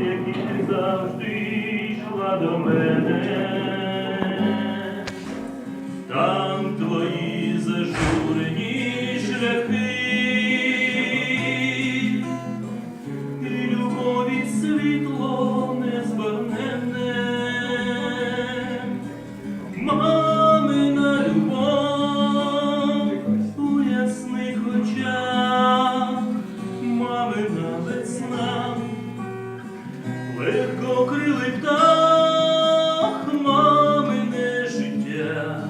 ти завжди йшла до мене. Легко крилий птах, мамине життя,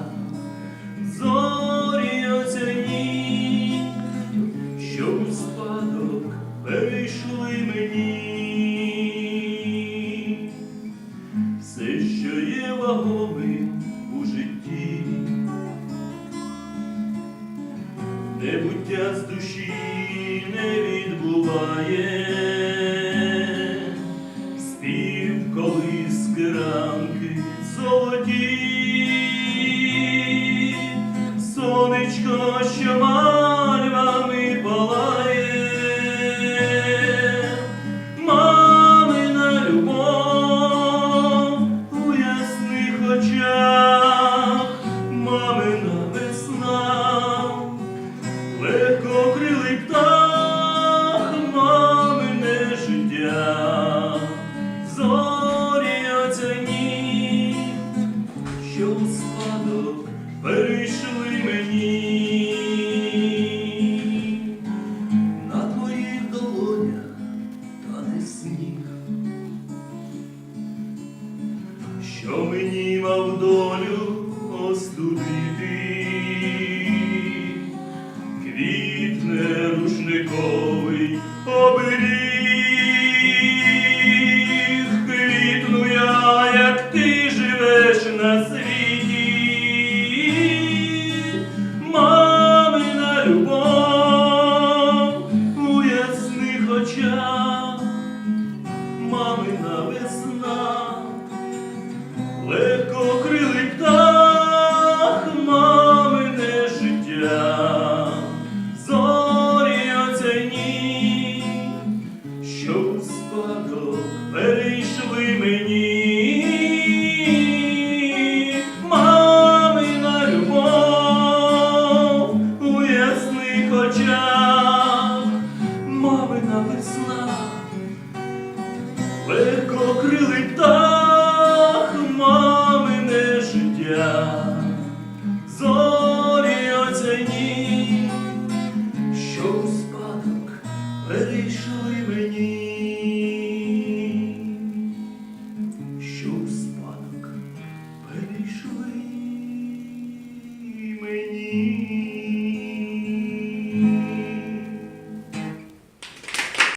зорі оцяні, що у спадок перейшли мені. Все, що є вагомим у житті, небуття з душі не відбуває, що мені мав долю остудити, квітне рушниковий оберіг, квітну я, як ти живеш на світі, мамина любов у ясних очах, мамина весна, перейшли мені. Мамина любов у ясних очах, мамина весна. Легко крили птах, спадок перейшли мені.